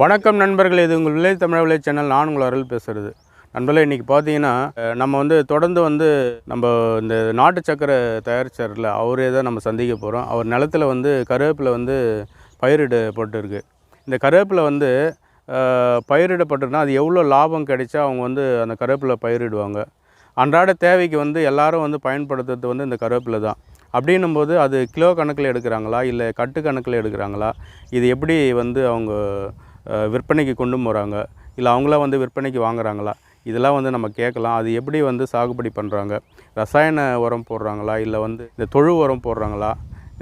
வணக்கம் நண்பர்கள் இது உங்கள் வில்லேஜ் தமிழ் வில்லேஜ் சேனல். நான் உங்கள் அருள் பேசுகிறது நண்பர்களே இன்றைக்கி பார்த்தீங்கன்னா நம்ம வந்து தொடர்ந்து வந்து நம்ம இந்த நாட்டு சக்கரை தயாரிச்சார்ல அவரே தான் நம்ம சந்திக்க போகிறோம் அவர் நிலத்துல வந்து கருவேப்பில் வந்து பயிரிடப்பட்டிருக்கு இந்த கருவேப்பில் வந்து பயிரிடப்பட்டிருந்தால் அது எவ்வளோ லாபம் கிடைச்சா அவங்க வந்து அந்த கருவேப்பில் பயிரிடுவாங்க. அன்றாட தேவைக்கு வந்து எல்லாரும் வந்து பயன்படுத்துறது வந்து இந்த கருவேப்பில் தான். அப்படின்னும் போது அது கிலோ கணக்கில் எடுக்கிறாங்களா? இல்லை கட்டு கணக்கில் எடுக்கிறாங்களா? இது எப்படி வந்து அவங்க விற்பனைக்கு கொண்டு போகிறாங்க இல்லை அவங்களாம் வந்து விற்பனைக்கு வாங்குறாங்களா? இதெல்லாம் வந்து நம்ம கேட்கலாம். அது எப்படி வந்து சாகுபடி பண்ணுறாங்க ரசாயன உரம் போடுறாங்களா? இல்லை வந்து இந்த தொழு உரம் போடுறாங்களா?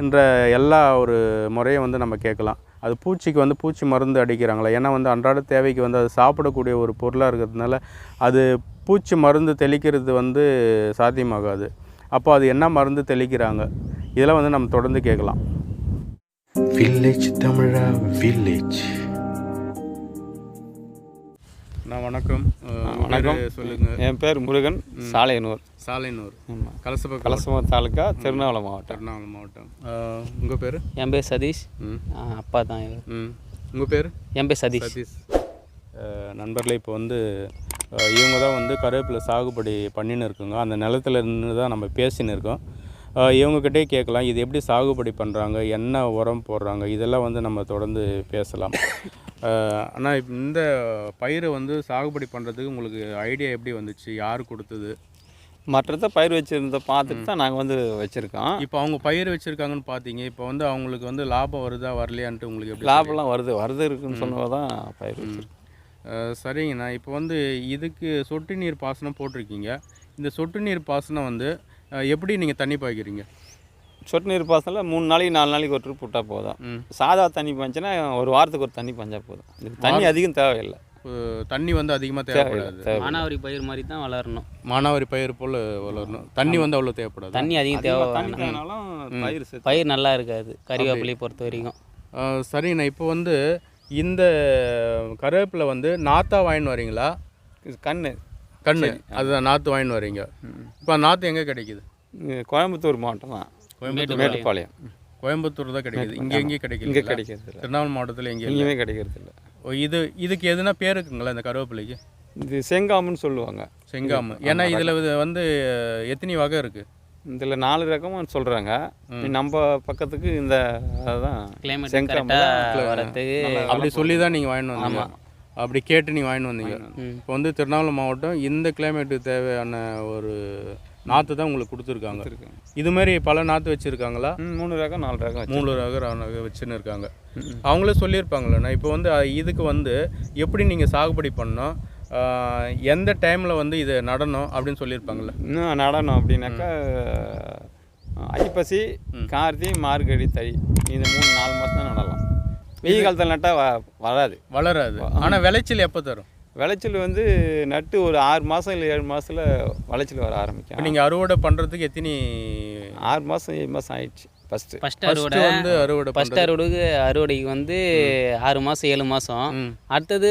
என்ற எல்லா ஒரு முறையும் வந்து நம்ம கேட்கலாம். அது பூச்சிக்கு வந்து பூச்சி மருந்து அடிக்கிறாங்களா? ஏன்னா வந்து அன்றாட தேவைக்கு வந்து அது சாப்பிடக்கூடிய ஒரு பொருளாக இருக்கிறதுனால அது பூச்சி மருந்து தெளிக்கிறது வந்து சாத்தியமாகாது. அப்போ அது என்ன மருந்து தெளிக்கிறாங்க? இதெல்லாம் வந்து நம்ம தொடர்ந்து கேட்கலாம். வில்லேஜ் தமிழா வில்லேஜ் வணக்கம். வணக்கம். சொல்லுங்கள் என் பேர் முருகன் சாலையனூர். சாலைனூர் ஆமாம் கலசப்பக்கம் கலசமூர் தாலுக்கா திருநாவலை மாவட்டம். திருவண்ணாமலை மாவட்டம். உங்கள் பேர்? என் பேர் சதீஷ். அப்பா தான் ம். உங்கள் பேர்? என் பேர் சதீஷ். சதீஷ். நண்பர்களே இப்போ வந்து இவங்க தான் வந்து கருவேப்பிலை சாகுபடி பண்ணின்னு இருக்குங்க. அந்த நிலத்துல இருந்து தான் நம்ம பேசின்னு இருக்கோம். அஹ் இவங்ககிட்டே கேட்கலாம். இது எப்படி சாகுபடி பண்ணுறாங்க என்ன உரம் போடுறாங்க? இதெல்லாம் வந்து நம்ம தொடர்ந்து பேசலாம். ஆனால் இந்த பயிரை வந்து சாகுபடி பண்ணுறதுக்கு உங்களுக்கு ஐடியா எப்படி வந்துச்சு? யார் கொடுத்தது? மற்றத பயிர் வச்சுருந்த பார்த்துட்டு தான் நாங்கள் வந்து வச்சுருக்கோம். இப்போ அவங்க பயிர் வச்சுருக்காங்கன்னு பார்த்தீங்க. இப்போ வந்து அவங்களுக்கு வந்து லாபம் வருதா வரலையான்ட்டு உங்களுக்கு எப்படி லாபம்லாம் வருது. வருது இருக்குன்னு சொன்னவங்க தான் பயிர் வச்சுருக்கோம். சரிங்கண்ணா. இப்போ வந்து இதுக்கு சொட்டு நீர் பாசனம் போட்டிருக்கீங்க. இந்த சொட்டு நீர் பாசனம் வந்து எப்படி நீங்கள் தண்ணி பாய்க்கிறீங்க? சொட்டு நீர் பாசனில் மூணு நாளைக்கு நாலு நாளைக்கு ஒரு ட்ரிப் விட்டால் போதும். சாதா தண்ணி பாய்ச்சுன்னா ஒரு வாரத்துக்கு ஒரு தண்ணி பாய்ச்சா போதும். இதுக்கு தண்ணி அதிகம் தேவையில்லை. தண்ணி வந்து அதிகமாக தேவைப்படாது. தேவை மானாவரி பயிர் மாதிரி தான் வளரணும். மானாவாரி பயிர் போல் வளரணும். தண்ணி வந்து அவ்வளோ தேவைப்படாது? தண்ணி அதிகம் தேவை. பயிர் நல்லா இருக்காது. கறிவேப்பிலையை பொறுத்த வரைக்கும். சரிங்கண்ணா இப்போ வந்து இந்த கருவேப்பிலை வந்து நாத்தா வாங்கின்னு வரீங்களா? கண்ணு. கண்ணு. அதுதான் நாற்று வாங்கின்னு வரீங்க. இப்போ நாற்று எங்கே கிடைக்குது? கோயம்புத்தூர் மாவட்டம் தான். கோயம்புத்தூர் மேட்டுப்பாளையம். கோயம்புத்தூர் தான் கிடைக்குது. இங்கே எங்கேயும் கிடைக்கல. இங்கே கிடைக்கிறது திருவண்ணாமலை மாவட்டத்தில் எங்கேயும் இல்லை. எங்கேயுமே கிடைக்கிறது இல்லை ஓ, இது இதுக்கு எதுனா பேர் இருக்குங்களா இந்த கருவேப்பிலைக்கு? இது செங்காமுன்னு சொல்லுவாங்க. செங்காமு. ஏன்னா இதில் வந்து எத்தனை வகை இருக்குது இதில் நாலு ரகமும் சொல்கிறாங்க நம்ம பக்கத்துக்கு இந்த அதுதான் கிளைமேட் வரத்துக்கு அப்படி சொல்லி தான் நீங்கள் வாங்கிட்டு வந்தீங்க. அப்படி கேட்டு நீங்கள் வாங்கிட்டு வந்தீங்க. இப்போ வந்து திருவண்ணாமலை மாவட்டம் இந்த கிளைமேட்டுக்கு தேவையான ஒரு நாற்று தான் உங்களுக்கு கொடுத்துருக்காங்க. இது மாதிரி பல நாற்று வச்சுருக்காங்களா? மூணு ரகம் நாலு ரகம் மூணு ரக ரக வச்சுன்னு இருக்காங்க. அவங்களே சொல்லியிருப்பாங்களேண்ணா இப்போ வந்து இதுக்கு வந்து எப்படி நீங்கள் சாகுபடி பண்ணணும்? அஹ், எந்த டைமில் வந்து இதை நடணும் அப்படின்னு சொல்லியிருப்பாங்கள்ல இன்னும் நடனம் அப்படின்னாக்கா ஐப்பசி கார்த்தி மார்கழி தை இந்த மூணு நாலு மாதம் தான் நடலாம் வெயில் காலத்தில் நட்டால் வ வராது. வளராது. ஆனால் விளைச்சல் எப்போ தரும்? விளைச்சல் வந்து நட்டு ஒரு ஆறு மாதம் இல்லை ஏழு மாதத்தில் விளைச்சல் வர ஆரம்பிக்கும். நீங்கள் அறுவடை பண்ணுறதுக்கு எத்தனை ஆறு மாதம் ஏழு மாதம் ஆயிடுச்சு. ஃபஸ்ட்டு ஃபஸ்ட்டு அறுவடை வந்து அறுவடை ஃபர்ஸ்ட் அறுவடைக்கு அறுவடைக்கு வந்து ஆறு மாதம் ஏழு மாதம். அடுத்தது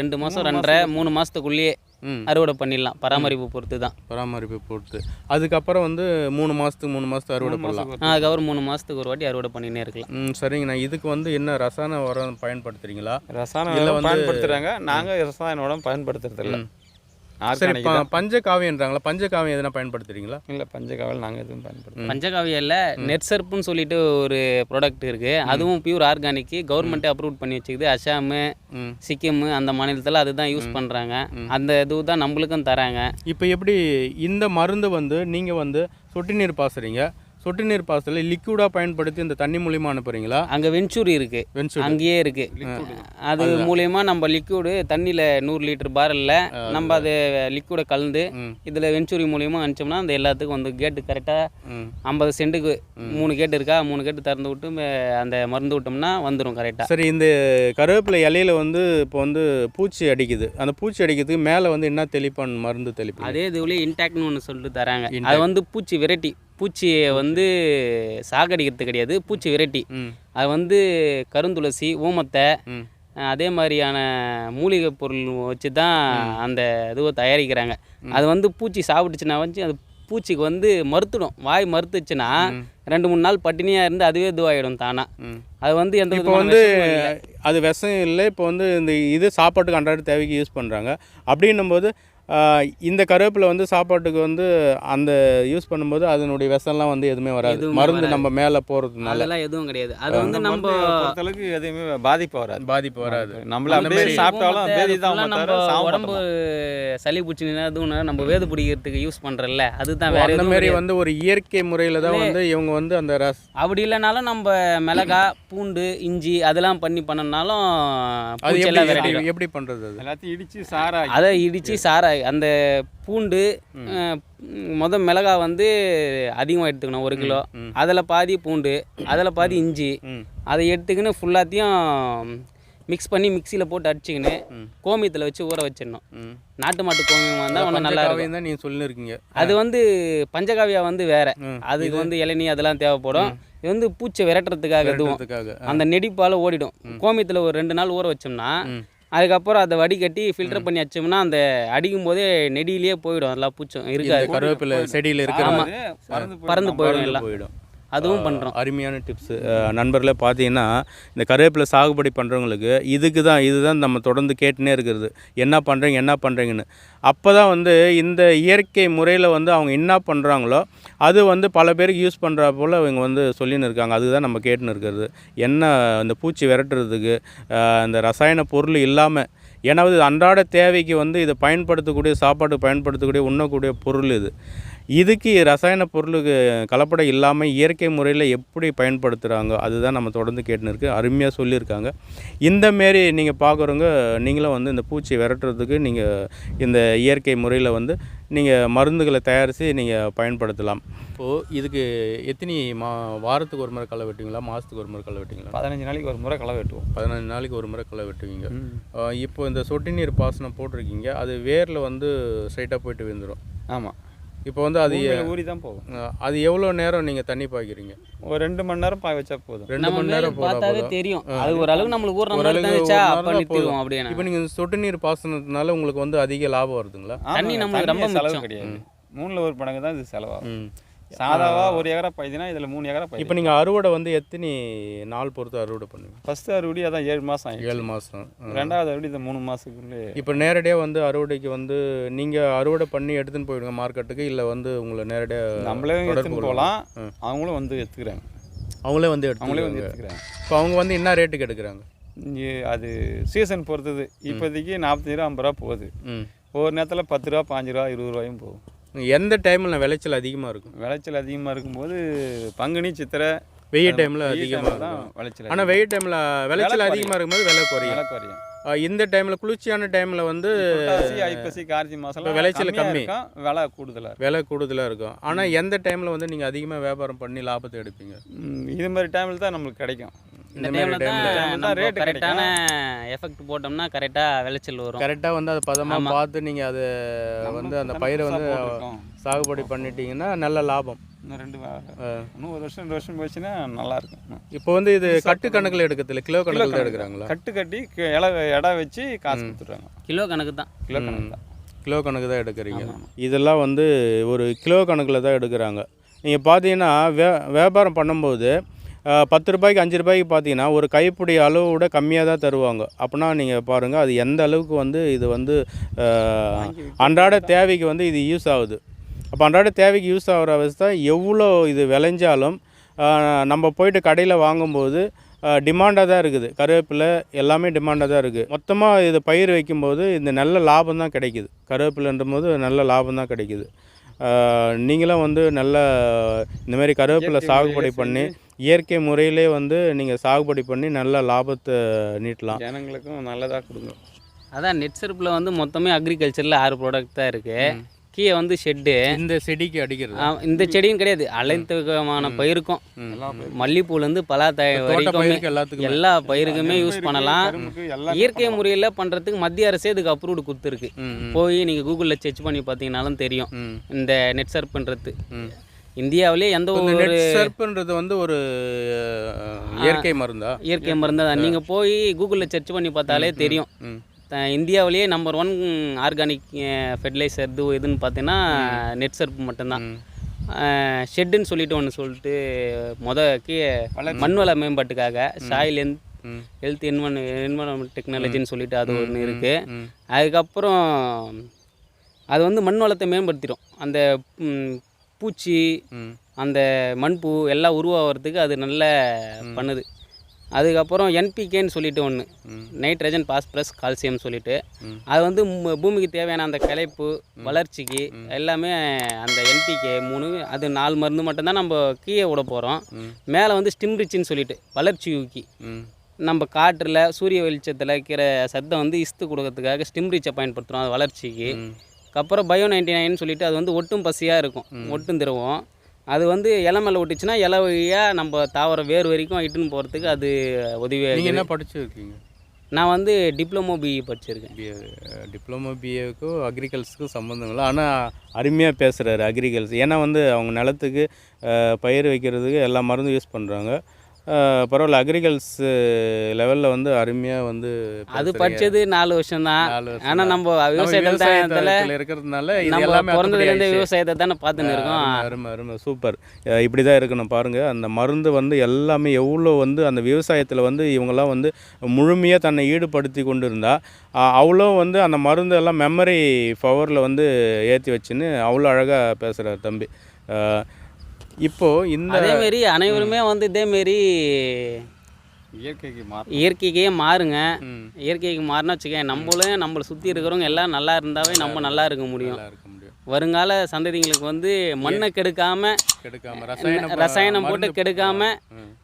ரெண்டு மாதம் ரெண்டரை மூணு மாதத்துக்குள்ளேயே ம். அறுவடை பண்ணிடலாம். பராமரிப்பு பொறுத்து தான் பராமரிப்பு போட்டு அதுக்கப்புறம் வந்து மூணு மாதத்துக்கு மூணு மாதத்துக்கு அறுவடை பண்ணலாம். அதுக்கப்புறம் மூணு மாதத்துக்கு ஒரு வாட்டி அறுவடை பண்ணினே இருக்கலாம். ம் சரிங்கண்ணா. இதுக்கு வந்து என்ன ரசாயன உரம் பயன்படுத்துறீங்களா? ரசாயன பயன்படுத்துகிறாங்க நாங்கள் ரசாயன உரம் பயன்படுத்துறது இல்லை சரி ஆர்கானிக் ப பஞ்சகாவியன்றாங்களா? பஞ்சகாவியம் எதனா பயன்படுத்துறீங்களா? இல்லை பஞ்சகாவல் நாங்கள் எதுவும் பயன்படுத்தல. பஞ்சகாவியில் நெட்சர்ப்புன்னு சொல்லிட்டு ஒரு ப்ராடக்ட் இருக்குது அதுவும் பியூர் ஆர்கானிக் கவர்மெண்ட்டே அப்ரூவ் பண்ணி வச்சுக்குது. அசாமு ம். சிக்கிம் அந்த மாநிலத்தில் அதுதான் யூஸ் பண்ணுறாங்க அந்த இது தான் நம்மளுக்கும் தராங்க. இப்போ எப்படி இந்த மருந்து வந்து நீங்கள் வந்து சொட்டு நீர் பாசுறீங்க. சொட்டு நீர் பாசத்தில் லிக்விடாக பயன்படுத்தி இந்த தண்ணி மூலியமா அனுப்புறீங்களா? அங்கே வெஞ்சூரி இருக்குது வென்சூர் அங்கேயே இருக்குது அது மூலயமா நம்ம லிக்விடு தண்ணியில் நூறு லிட்டர் பாரலில் நம்ம அது லிக்விடை கலந்து. இதில் வெஞ்சூரி மூலியமா அனுப்பிச்சோம்னா அந்த எல்லாத்துக்கும் வந்து கேட்டு கரெக்டாக ஐம்பது சென்ட்டுக்கு மூணு கேட்டு இருக்கா? மூணு கேட்டு திறந்து விட்டு அந்த மருந்து விட்டோம்னா வந்துடும் கரெக்டாக சரி இந்த கருவேப்பிலை இலையில வந்து இப்போ வந்து பூச்சி அடிக்குது. அந்த பூச்சி அடிக்கிறதுக்கு மேலே வந்து என்ன தெளிப்பான் மருந்து தெளிப்பு அதே இதுலேயே இன்டாக்ட்னு ஒன்று சொல்லிட்டு தராங்க. அது வந்து பூச்சி வெரைட்டி. பூச்சியை வந்து சாகடிக்கிறது கிடையாது. பூச்சி வெரைட்டி. அது வந்து கருந்துளசி ஊமத்தை அதே மாதிரியான மூலிகை பொருள் வச்சு தான் அந்த இதுவை தயாரிக்கிறாங்க. அது வந்து பூச்சி சாப்பிட்டுச்சுன்னா வந்து அது பூச்சிக்கு வந்து மறுத்துடும் வாய் மறுத்துச்சுன்னா ரெண்டு மூணு நாள் பட்டினியாக இருந்து அதுவே இதுவாகிடும் தானா. அது வந்து எந்த இப்போ வந்து. அது விஷம் இல்லை. இப்போ வந்து இந்த இது சாப்பாட்டுக்கு அன்றாட தேவைக்கு யூஸ் பண்ணுறாங்க அப்படின்னும்போது ஆஹ், இந்த கருவேப்பிலை வந்து சாப்பாட்டுக்கு வந்து அந்த யூஸ் பண்ணும்போது அதனுடைய விஷம்லாம் வந்து எதுவுமே வராது. மருந்து. நம்ம மேலே போகிறதுனால அதெல்லாம் எதுவும் கிடையாது. அது வந்து நம்ம பொறுத்தளவுக்கு எதுவுமே பாதிப்பு வராது. பாதிப்பு வராது. நம்மள அந்த மாதிரி சாப்பிட்டாலும் நம்ம உடம்பு. சளி பிடிச்சினா எதுவும் நம்ம வேது பிடிக்கிறதுக்கு யூஸ் பண்றோம்ல அதுதான் வேற அந்த மாதிரி. வந்து ஒரு இயற்கை முறையில் தான் வந்து இவங்க வந்து அந்த ரஸ் அப்படி இல்லைனாலும் நம்ம மிளகா பூண்டு இஞ்சி அதெல்லாம் பண்ணி பண்ணனாலும் அது எப்படி பண்ணுறது அது? எல்லாத்தையும் இடிச்சு சாரா அதை இடித்து சாரை அந்த பூண்டு முத மிளகா வந்து அதிகமாக எடுத்துக்கணும் ஒரு கிலோ. அதில் பாதி பூண்டு அதில் பாதி இஞ்சி. அதை எடுத்துக்கின்னு ஃபுல்லாத்தையும் மிக்ஸ் பண்ணி மிக்சியில் போட்டு அடிச்சுக்கின்னு ம். கோமியத்தில் வச்சு ஊற வச்சிடணும். நாட்டு மாட்டு கோமியமாக இருந்தால் ஒன்றும் நல்லா இருக்கும். நீங்கள் சொல்லியிருக்கீங்க அது வந்து பஞ்சகாவியா வந்து வேற. அதுக்கு வந்து இளநீ அதெல்லாம் தேவைப்படும். இது வந்து பூச்சை விரட்டுறதுக்காக விரட்டுறதுக்காக. அந்த நெடிப்பால் ஓடிடும். கோமியத்தில் ஒரு ரெண்டு நாள் ஊற வச்சோம்னா. அதுக்கப்புறம் அதை வடிகட்டி ஃபில்டர் பண்ணி வச்சோம்னா அந்த அடிக்கும் போதே நெடியிலேயே போயிடும் எல்லா பூச்சும் இருக்காது. கருவேப்பிலை செடியில் இருக்கிற பறந்து போயிடும் எல்லாம். போயிடும். அதுவும் பண்ணுறோம் அருமையான டிப்ஸு நண்பர்களே பார்த்தீங்கன்னா இந்த கருவேப்பிலை சாகுபடி பண்ணுறவங்களுக்கு இதுக்கு தான் இதுதான் நம்ம தொடர்ந்து கேட்டுனே இருக்கிறது. என்ன பண்ணுறீங்க என்ன பண்ணுறீங்கன்னு அப்போ தான் வந்து இந்த இயற்கை முறையில் வந்து அவங்க என்ன பண்ணுறாங்களோ அது வந்து பல பேருக்கு யூஸ் பண்ணுறா போல் இவங்க வந்து சொல்லின்னு இருக்காங்க. அதுதான் நம்ம கேட்டுன்னு இருக்கிறது. என்ன இந்த பூச்சி விரட்டுறதுக்கு அஹ், இந்த ரசாயன பொருள் இல்லாமல் ஏன்னா இது அன்றாட தேவைக்கு வந்து இதை பயன்படுத்தக்கூடிய சாப்பாட்டுக்கு பயன்படுத்தக்கூடிய உண்ணக்கூடிய பொருள் இது. இதுக்கு ரசாயன பொருளுக்கு கலப்படம் இல்லாமல் இயற்கை முறையில் எப்படி பயன்படுத்துகிறாங்க அதுதான் நம்ம தொடர்ந்து கேட்டுன்னு இருக்கு அருமையாக சொல்லியிருக்காங்க. இந்த மாரி நீங்கள் பார்க்குறவங்க நீங்களும் வந்து இந்த பூச்சி விரட்டுறதுக்கு நீங்கள் இந்த இயற்கை முறையில் வந்து நீங்கள் மருந்துகளை தயாரித்து நீங்கள் பயன்படுத்தலாம். இப்போது இதுக்கு எத்தனை மா வாரத்துக்கு ஒரு முறை களை வெட்டுவீங்களா? மாதத்துக்கு ஒரு முறை களை வெட்டுவீங்களா? பதினஞ்சு நாளைக்கு ஒரு முறை களை வெட்டுவோம். பதினஞ்சு நாளைக்கு ஒரு முறை களை வெட்டுவீங்க. இப்போ இந்த சொட்டு நீர் பாசனம் போட்டிருக்கீங்க. அது வேரில் வந்து ஸ்ட்ரைட்டாக போயிட்டு விழுந்துடும் ஆமாம் இப்போ வந்து அது ஊறி தான் போகும். அது எவ்வளோ நேரம் நீங்கள் தண்ணி பாய்க்கிறீங்க ஒரு ரெண்டு மணி நேரம் பாய வச்சா போதும். ரெண்டு மணி நேரம் பார்த்தாவே தெரியும். அது ஓரளவுக்கு நம்மளுக்கு ஊற மாதிரி ஒரு அப்போ நிறுத்திடுவோம். அப்படியே இப்போ நீங்கள் சொட்டு நீர் பாசனத்தினால உங்களுக்கு வந்து அதிக லாபம் வருதுங்களா? தண்ணி நம்மளுக்கு ரொம்ப செலவு. கிடையாது. மூணுல ஒரு மடங்கு தான் இது செலவாகும். சாதாவா ஒரு ஏக்கரா பயிதுனா இதுல மூணு ஏக்கரா இப்போ பயிர் நீங்கள் அறுவடை வந்து எத்தனை நாள் பொறுத்து அறுவடை பண்ணுவீங்க? ஃபர்ஸ்ட் அறுவடை அதான் ஏழு ஆயிடுச்சு. ஏழு மாதம் ரெண்டாவது அறுவடை இந்த மூணு மாசத்துக்குள்ளே. இப்போ நேரடியாக வந்து அறுவடைக்கு வந்து நீங்கள் அறுவடை பண்ணி எடுத்துன்னு போயிடுங்க மார்க்கெட்டுக்கு இல்லை வந்து உங்களை நேரடியாக நம்மளே எடுத்துன்னு. போகலாம். அவங்களும் வந்து எடுத்துக்கிறாங்க. அவங்களே வந்து அவங்களே வந்து எடுத்துக்கிறாங்க. இப்போ அவங்க வந்து என்ன ரேட்டுக்கு எடுக்கிறாங்க? அது சீசன் பொறுத்தது. இப்போதைக்கு நாற்பத்தஞ்சு ரூபா ஐம்பது ரூபா போகுது. ஒவ்வொரு நேரத்தில் பத்து ரூபா பாஞ்சு ரூபா இருபது ரூபாயும் போகும். எந்த டைமில் விளைச்சல் அதிகமாக இருக்கும்? விளைச்சல் அதிகமாக இருக்கும்போது பங்குனி சித்திரை வெயில் டைமில் அதிகமாக தான் விளைச்சல் ஆனால் வெயில் டைமில் விளைச்சல் அதிகமாக இருக்கும்போது விலை குறையும் விலை குறையும் இந்த டைமில் குளிர்ச்சியான டைமில் வந்து ஐப்பசி கார்த்திகை இப்ப மாதம் விளைச்சல் கம்மி. விலை கூடுதலாக இருக்கும் விலை கூடுதலாக இருக்கும். ஆனால் எந்த டைமில் வந்து நீங்கள் அதிகமாக வியாபாரம் பண்ணி லாபத்தை எடுப்பீங்க? இது மாதிரி டைமில் தான் நம்மளுக்கு கிடைக்கும். இந்த டைமில் தான் கரெக்டான எஃபெக்ட் போட்டோம்னா கரெக்டாக விளைச்சல் வரும். கரெக்டாக வந்து அதை பதமாக ஆமா. பார்த்து நீங்கள் அதை வந்து அந்த பயிரை வந்து சாகுபடி பண்ணிட்டீங்கன்னா நல்ல லாபம். இன்னும் ரெண்டு. இன்னும் ஒரு வருஷம் ரெண்டு வருஷம் போச்சுன்னா நல்லா இருக்கும். இப்போ வந்து இது கட்டு கணக்கில் எடுக்கிறதில்ல கிலோ கணக்கில் தான். எடுக்கிறாங்களா? கட்டு கட்டி இலை இடம் வச்சு காசு கொடுத்துட்றாங்க. கிலோ கணக்கு தான். கிலோ கணக்கு தான். கிலோ கணக்கு தான் எடுக்கிறீங்க. இதெல்லாம் வந்து ஒரு கிலோ கணக்கில் தான் எடுக்கிறாங்க. நீங்கள் பார்த்தீங்கன்னா வே வியாபாரம் பண்ணும்போது பத்து ரூபாய்க்கு அஞ்சு ரூபாய்க்கு பார்த்தீங்கன்னா ஒரு கைப்பிடி அளவு விட கம்மியாக தான் தருவாங்க. அப்படின்னா நீங்கள் பாருங்கள் அது எந்த அளவுக்கு வந்து இது வந்து அன்றாட தேவைக்கு வந்து இது யூஸ் ஆகுது. அப்போ அன்றாட தேவைக்கு யூஸ் ஆகிற அவஸ்தை எவ்வளோ இது விளைஞ்சாலும் நம்ம போயிட்டு கடையில் வாங்கும்போது டிமாண்டாக தான் இருக்குது. கருவேப்பிலை எல்லாமே டிமாண்டாக தான் இருக்குது மொத்தமாக இது பயிர் வைக்கும்போது இந்த நல்ல லாபம் தான் கிடைக்குது. கருவேப்பிலைன்ற போது நல்ல லாபம் தான் கிடைக்குது. நீங்களும் வந்து நல்ல இந்த மாதிரி கருவேப்பிலை சாகுபடி பண்ணி இயற்கை முறையிலே வந்து நீங்கள் சாகுபடி பண்ணி நல்ல லாபத்தை நீட்டலாம். ஜனங்களுக்கும் நல்லதாக கொடுங்க. அதான் நெட் செருப்பில் வந்து மொத்தமே அக்ரிகல்ச்சரில் ஆறு ப்ராடக்ட் தான் இருக்குது கீழே வந்து ஷெட்டு இந்த செடிக்கு அடிக்கிறது. இந்த செடியும் கிடையாது. அனைத்து விதமான பயிருக்கும். எல்லா பயிரும். மல்லிப்பூலேருந்து பலாத்தாய் தோட்ட வரைக்கும் பயிருக்கு எல்லாத்துக்குமே. எல்லா பயிருக்குமே யூஸ் பண்ணலாம். இயற்கை முறையில் பண்ணுறதுக்கு மத்திய அரசே இதுக்கு அப்ரூவ்டு கொடுத்துருக்கு. போய் நீங்கள் கூகுளில் செக் பண்ணி பார்த்தீங்கனாலும் தெரியும். இந்த நெட் சர்ப்ன்றது. இந்தியாவிலே எந்த ஒரு சர்ப்புன்றது வந்து ஒரு இயற்கை மருந்தா? இயற்கை மருந்து. தான் நீங்கள் போய் கூகுளில் சர்ச் பண்ணி பார்த்தாலே தெரியும். இந்தியாவிலேயே நம்பர் ஒன் ஆர்கானிக் ஃபெர்டிலைசர் இது எதுன்னு பார்த்தீங்கன்னா நெட் சர்ப் மட்டும்தான். ஷெட்டுன்னு சொல்லிட்டு ஒன்று சொல்லிட்டு மொத கீழே மண்வள மேம்பாட்டுக்காக சாயில் ம். ஹெல்த் என்வன் என்வரன்மெண்ட் டெக்னாலஜின்னு சொல்லிட்டு அது ஒன்று இருக்குது அதுக்கப்புறம் அது வந்து மண் வளத்தை மேம்படுத்திடும். அந்த பூச்சி அந்த மண்பு எல்லாம் உருவாகிறதுக்கு அது நல்ல பண்ணுது. அதுக்கப்புறம் என்பிகேன்னு சொல்லிட்டு ஒன்று. நைட்ரஜன் பாஸ்பரஸ் கால்சியம் சொல்லிட்டு. அது வந்து பூமிக்கு தேவையான அந்த களைப்பு வளர்ச்சிக்கு எல்லாமே அந்த என்பிகே மூணு அது நாலு மருந்து மட்டும்தான் நம்ம கீழே விட போகிறோம். மேலே வந்து ஸ்டிம்ரிச்சின்னு சொல்லிட்டு வளர்ச்சி ஊக்கி. நம்ம காற்றில் சூரிய வெளிச்சத்தில் இருக்கிற சத்தம் வந்து இஸ்து கொடுக்கறதுக்காக ஸ்டிம்ரிச்சை பயன்படுத்துகிறோம் அது வளர்ச்சிக்கு. அப்புறம் பயோ நைன்டி நைன் சொல்லிட்டு அது வந்து ஒட்டும் பசியாக இருக்கும். ஒட்டும் திரவம். அது வந்து இலை மேலே ஒட்டிச்சுன்னா இலை வழியாக நம்ம தாவர வேர் வரைக்கும் இட்டுன்னு போகிறதுக்கு அது உதவியாக நீங்கள் என்ன படிச்சிருக்கீங்க? நான் வந்து டிப்ளமோ பிஇ படிச்சிருக்கேன். பிஏ டிப்ளமோ பிஏவுக்கும் அக்ரிகல்ச்சருக்கும் சம்மந்தம் இல்லை. ஆனால் அருமையாக பேசுகிறாரு அக்ரிகல்ச்சர் ஏன்னா வந்து அவங்க நிலத்துக்கு பயிர் வைக்கிறதுக்கு எல்லா மருந்தும் யூஸ் பண்ணுறாங்க பரவாயில்ல. அக்ரிகல்ஸ் லெவலில் வந்து அருமையாக வந்து அது. படித்தது நாலு வருஷம் தான் ஆனால். நம்ம விவசாயத்தில் இருக்கிறதுனால நம்ம பிறந்ததுலேருந்து விவசாயத்தை தானே பார்த்துன்னு இருக்கோம். அருமை, அருமை சூப்பர் இப்படி தான் இருக்கணும் பாருங்கள் அந்த மருந்து வந்து எல்லாமே எவ்வளோ வந்து அந்த விவசாயத்தில் வந்து இவங்கெல்லாம் வந்து முழுமையாக தன்னை ஈடுபடுத்தி கொண்டு இருந்தால் அவ்வளோ வந்து அந்த மருந்து எல்லாம் மெமரி பவரில் வந்து ஏற்றி வச்சுன்னு அவ்வளோ அழகாக பேசுகிறார் தம்பி. இப்போது இந்த அதேமாரி அனைவருமே வந்து இதேமாரி இயற்கைக்கு மாற்ற இயற்கைக்கே மாறுங்க. இயற்கைக்கு மாறினா வச்சுக்கேன் நம்மளும் நம்மளை சுற்றி இருக்கிறவங்க எல்லாம் நல்லா இருந்தாவே நம்ம நல்லா இருக்க முடியும். நல்லா இருக்க முடியும். வருங்கால சந்ததிங்களுக்கு வந்து மண்ணை கெடுக்காம கெடுக்காம ரசாயனம் ரசாயனம் போட்டு கெடுக்காம.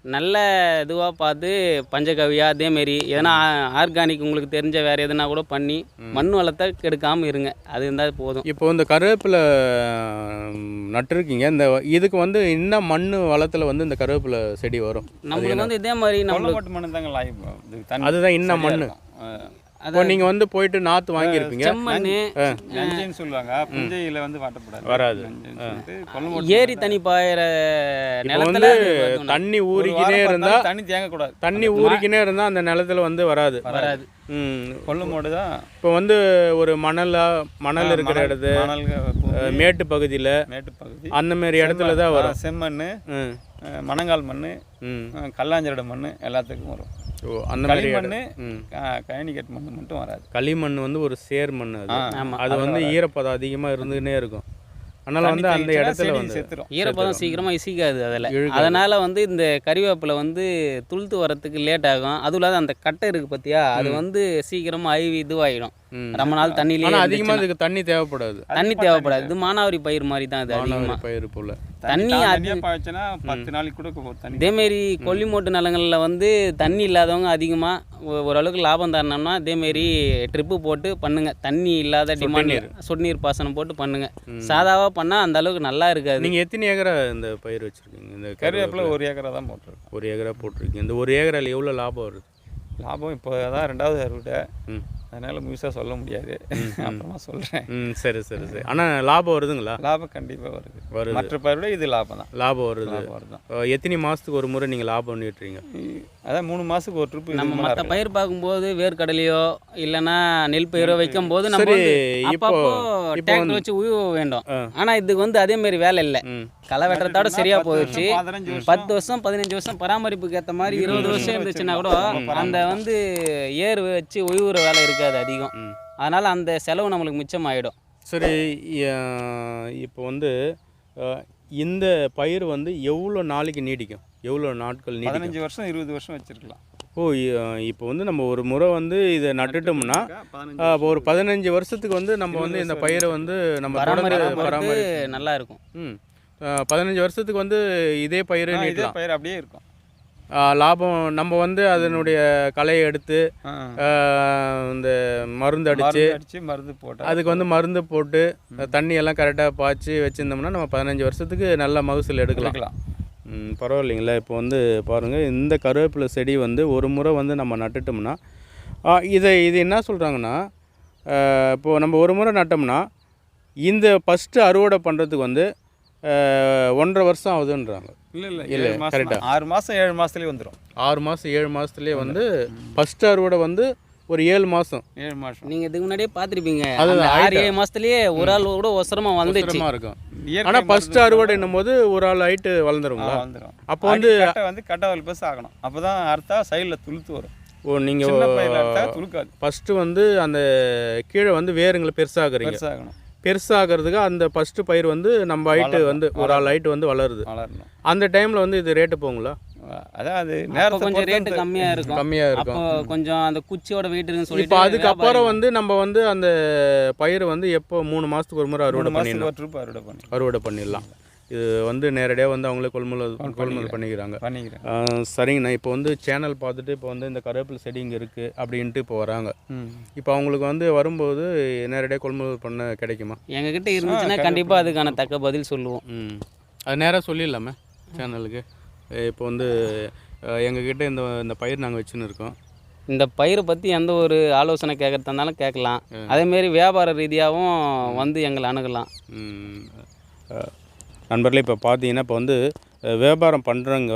நல்ல இதுவாக பார்த்து பஞ்சகவியா அதேமாரி எதனா ஆர்கானிக் உங்களுக்கு தெரிஞ்ச வேறு எதுனா கூட பண்ணி மண் வளத்தை கெடுக்காமல் இருங்க. அது இருந்தால் போதும். இப்போ இந்த கருவேப்பிலை நட்டிருக்கீங்க இந்த இதுக்கு வந்து இன்னும் மண் வளத்தில் வந்து இந்த கருவேப்பிலை செடி வரும்? நம்மளுக்கு வந்து இதே மாதிரி நம்மளுக்கு தாங்க அதுதான். இருக்கும். அஹ், இப்போ நீங்கள் வந்து போயிட்டு நாற்று வாங்கியிருப்பீங்க. செம்மண். நஞ்சைன்னு சொல்லுவாங்க. புஞ்சையில வந்து வாட்டப்படாது. வராது. ஏரி தண்ணி பாயிற நிலத்துல. தண்ணி ஊறிக்கினே இருந்தா தண்ணி தேங்கக்கூடாது. தண்ணி ஊறிக்கினே இருந்தா அந்த நிலத்துல வந்து வராது. வராது. ம். கொல்ல மோடு தான் இப்போ வந்து ஒரு மணலா மணல் இருக்கிற இடத்து மேட்டு பகுதியில் மேட்டு பகுதி. அந்த மாதிரி இடத்துல தான் வரும். செம்மண் மணங்கால் மண் ம். கல்லாஞ்சரட மண் எல்லாத்துக்கும் வரும். ஓ அந்த மாதிரி களிமண் கயனிக்கட் மண் மட்டும் வராது. களிமண் வந்து ஒரு சேர் மண் அது. அது வந்து ஈரப்பதம் அதிகமாக இருந்துக்கினே இருக்கும். அதனால வந்து அந்த இடத்துல வந்து செத்துரும். ஈரப்பதம் சீக்கிரமாக இசிக்காது அதில். அதனால் வந்து இந்த கறிவேப்பிலை வந்து துளுத்து வரத்துக்கு லேட் ஆகும். அதுவும் இல்லாத அந்த கட்டை இருக்குது பார்த்தியா அது வந்து சீக்கிரமாக அழிவி இதுவாகிடும். ரொம்ப நாள் தண்ணியிலே அதிகமாக. அதுக்கு தண்ணி தேவைப்படாது. தண்ணி தேவைப்படாது. இது மானாவாரி பயிர் மாதிரி தான் அது மானாவாரி அதிகமாக பயிர் போல. தண்ணி பாய்ச்சுன்னா பத்து நாளைக்கு கூட தண்ணி. இதேமாரி கொல்லிமோட்டு நிலங்களில் வந்து தண்ணி இல்லாதவங்க அதிகமாக ஓரளவுக்கு லாபம் தரணும்னா இதேமாரி ட்ரிப்பு போட்டு பண்ணுங்க. தண்ணி இல்லாத டிமாண்ட். சொட்டு நீர். பாசனம் போட்டு பண்ணுங்க. சாதாவாக பண்ணால் அந்த அளவுக்கு நல்லா இருக்காது. நீங்கள் எத்தனை ஏக்கரா இந்த பயிர் வச்சுருக்கீங்க? இந்த கருவேப்பிலை. ஒரு ஏக்கரா தான் போட்டிருக்கோம் ஒரு ஏக்கரா போட்டிருக்கீங்க இந்த ஒரு ஏக்கரால எவ்வளோ லாபம் வருது? லாபம் இப்போ தான் ரெண்டாவது அறுவடை. ம். அதனால் முழுசாக சொல்ல முடியாது. அப்புறமா சொல்கிறேன் ம் சரி சரி சரி. ஆனால் லாபம் வருதுங்களா? லாபம் கண்டிப்பாக வருது. வருது. மற்ற பயிரோட இது லாபம் தான். லாபம் வருது. லாபம் வருது அஹ், எத்தனை மாதத்துக்கு ஒரு முறை நீங்கள் லாபம் பண்ணிட்டுறீங்க? அதான் மூணு மாதத்துக்கு ஒரு ட்ரிப்பு நம்ம மற்ற பயிர் பார்க்கும்போது வேர்க்கடலையோ இல்லைன்னா நெல் பயிரோ வைக்கும் போது நம்ம இப்போ- வந்து- வச்சு உழுவ வேண்டும். ஆனால் இதுக்கு வந்து அதே மாதிரி வேலை இல்லை. களை வெட்டுறதோட சரியா போயிடுச்சு. பத்து வருஷம். பதினஞ்சு வருஷம் பராமரிப்புக்கு ஏற்ற மாதிரி இருபது வருஷம் இருந்துச்சுன்னா கூட அந்த வந்து ஏர் வச்சு உழுவுற வேலை இருக்காது அதிகம். ம். அதனால அந்த செலவு நம்மளுக்கு மிச்சமாயிடும். சரி அஹ், இப்போ வந்து இந்த பயிர் வந்து எவ்வளோ நாளைக்கு நீடிக்கும்? எவ்வளோ நாட்கள் நீடிக்கும்? பதினஞ்சு வருஷம் இருபது வருஷம் வச்சிருக்கலாம். ஓ இப்போ வந்து நம்ம ஒரு முறை வந்து இதை நட்டுட்டோம்னா ஒரு பதினஞ்சு வருஷத்துக்கு வந்து நம்ம வந்து இந்த பயிரை வந்து நம்ம பராமரி நல்லா இருக்கும். ம். பதினஞ்சு வருஷத்துக்கு வந்து இதே பயிரை இதே நீட்டலாம். பயிர் அப்படியே இருக்கும். லாபம் நம்ம வந்து அதனுடைய களையை எடுத்து இந்த மருந்து அடித்து மருந்து போட்டா அதுக்கு வந்து மருந்து போட்டு தண்ணி எல்லாம் கரெக்டாக பாய்ச்சி வச்சுருந்தோம்னா நம்ம பதினஞ்சு வருஷத்துக்கு நல்ல மகசூல் எடுக்கலாம். பரவாயில்லைங்களா இப்போ வந்து பாருங்கள் இந்த கருவேப்பிலை செடி வந்து ஒரு முறை வந்து நம்ம நட்டுட்டோம்னா இதை இது என்ன சொல்கிறாங்கன்னா இப்போது நம்ம ஒரு முறை நட்டோம்னா இந்த ஃபஸ்ட்டு அறுவடை பண்ணுறதுக்கு வந்து ஒன்றரை வருஷம் ஆகுதுன்றாங்க. இல்ல இல்ல. ஆறு மாசம் ஏழு மாசத்துலயே வந்துரும். ஆறு மாதம் ஏழு மாதத்துலேயே வந்து ஃபஸ்ட்டு அறுவடை வந்து ஒரு ஏழு மாதம் ஏழு மாசம். நீங்க இதுக்கு முன்னாடியே பார்த்துருப்பீங்க ஆறு. ஏழு மாசத்துலயே ஒரு ஆள் கூட ஒசரமா வந்துச்சு. இருக்கும். ஆனால் ஃபஸ்ட்டு மருந்து அறுவடைன்னும் போது ஒரு ஆள் ஹைட்டு வளர்ந்துருங்களா வந்துடும் அப்போ வந்து வந்து கட்டை ஆகணும். அப்போ தான் அறுத்தா சைடில் துளுத்து வரும். ஓ சின்ன நீங்கள் துளுக்காது. ஃபஸ்ட்டு வந்து அந்த கீழே வந்து வேருங்களை பெருசாகிறீங்க பெருசாகணும் பெருசாகிறதுக்கு அந்த ஃபஸ்ட்டு பயிர் வந்து நம்ம ஹைட்டு. வந்து ஒரு ஆள் ஹைட்டு வந்து வளருது. வளரணும். அந்த டைமில் வந்து இது ரேட்டு போகுங்களா? அதான் அது அப்போ நேரத்தை கொஞ்சம் ரேட்டு கம்மியாக இருக்கும். கம்மியாக அப்போ இருக்கும் கொஞ்சம் அந்த குச்சியோட வெயிட் இருக்குன்னு சொல்லிட்டு இப்போ அதுக்கப்புறம் வந்து நம்ம வந்து அந்த பயிர் வந்து எப்போ மூணு மாதத்துக்கு ஒரு முறை அறுவடை பண்ணிடலாம் அறுவடை பண்ணி அறுவடை பண்ணிடலாம். இது வந்து நேரடியாக வந்து அவங்களே கொள்முதல் கொள்முதல் பண்ணிக்கிறாங்க. பண்ணிக்கிறேன் சரிங்கண்ணா. இப்போ வந்து சேனல் பார்த்துட்டு இப்போ வந்து இந்த கருவேப்பிலை செடி இங்கே இருக்குது அப்படின்ட்டு இப்போ வராங்க. இப்போ அவங்களுக்கு வந்து வரும்போது நேரடியாக கொள்முதல் பண்ண கிடைக்குமா? எங்ககிட்ட இருந்துச்சுன்னா கண்டிப்பாக அதுக்கான தக்க பதில் சொல்லுவோம். ம். அது நேராக சொல்லிடலாமே சேனலுக்கு. இப்போ வந்து எங்ககிட்ட இந்த இந்த பயிர் நாங்கள் வச்சுன்னு இருக்கோம். இந்த பயிரை பற்றி எந்த ஒரு ஆலோசனை கேட்கறதா இருந்தாலும் கேட்கலாம். அதேமாரி வியாபார ரீதியாகவும் வந்து எங்களை அணுகலாம். நண்பர்களே இப்போ பார்த்தீங்கன்னா இப்போ வந்து வியாபாரம் பண்ணுறவங்க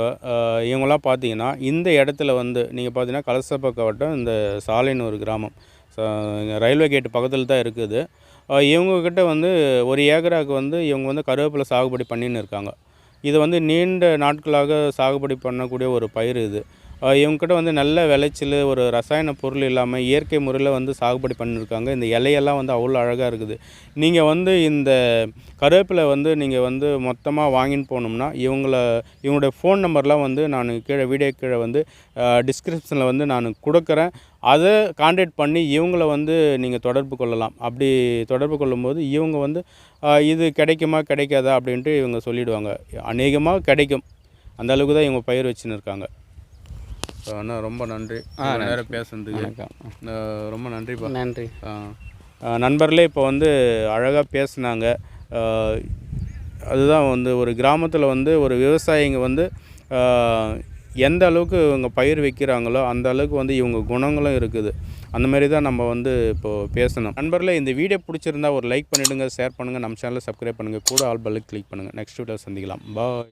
இவங்களாம் பார்த்தீங்கன்னா இந்த இடத்துல வந்து நீங்கள் பார்த்தீங்கன்னா கலசப்பக்க வட்டம் இந்த சாலைன்னு ஒரு கிராமம் ரயில்வே கேட்டு பக்கத்தில் தான் இருக்குது. இவங்கக்கிட்ட வந்து ஒரு ஏக்கராவுக்கு வந்து இவங்க வந்து கருவேப்பிலை சாகுபடி பண்ணின்னு இருக்காங்க. இது வந்து நீண்ட நாட்களாக சாகுபடி பண்ணக்கூடிய ஒரு பயிர் இது. இவங்ககிட்ட வந்து நல்ல விளைச்சல் ஒரு ரசாயன பொருள் இல்லாமல் இயற்கை முறையில் வந்து சாகுபடி பண்ணியிருக்காங்க இந்த இலையெல்லாம் வந்து அவ்வளோ அழகாக இருக்குது. நீங்கள் வந்து இந்த கருவேப்பிலை வந்து நீங்கள் வந்து மொத்தமாக வாங்கின்னு போனோம்னா இவங்கள இவங்களுடைய ஃபோன் நம்பர்லாம் வந்து நான் கீழே வீடியோ கீழே வந்து டிஸ்கிரிப்ஷனில் வந்து நான் கொடுக்குறேன். அதை காண்டாக்ட் பண்ணி இவங்கள வந்து நீங்கள் தொடர்பு கொள்ளலாம். அப்படி தொடர்பு கொள்ளும்போது இவங்க வந்து இது கிடைக்குமா கிடைக்காதா அப்படின்ட்டு இவங்க சொல்லிவிடுவாங்க அநேகமாக கிடைக்கும். அந்தளவுக்கு தான் இவங்க பயிர் வச்சுன்னு இருக்காங்க. அண்ணா ரொம்ப நன்றி. நேரம் பேசுனதுக்கு. ரொம்ப நன்றிப்பா. நன்றி. நண்பர்களே இப்போ வந்து அழகாக பேசுனாங்க. அதுதான் வந்து ஒரு கிராமத்தில் வந்து ஒரு விவசாயிங்க வந்து எந்த அளவுக்கு இவங்க பயிர் வைக்கிறாங்களோ அந்த அளவுக்கு வந்து இவங்க குணங்களும் இருக்குது. அந்த மாதிரி தான் நம்ம வந்து இப்போது பேசணும். நண்பர்களே இந்த வீடியோ பிடிச்சிருந்தா ஒரு லைக் பண்ணிவிடுங்க ஷேர் பண்ணுங்கள் நம்ம சேனலை சப்ஸ்கிரைப் பண்ணுங்கள் கூட ஆல் பல்லுக்கு கிளிக் பண்ணுங்கள் நெக்ஸ்ட் வீடியோ சந்திக்கலாம். பாய்.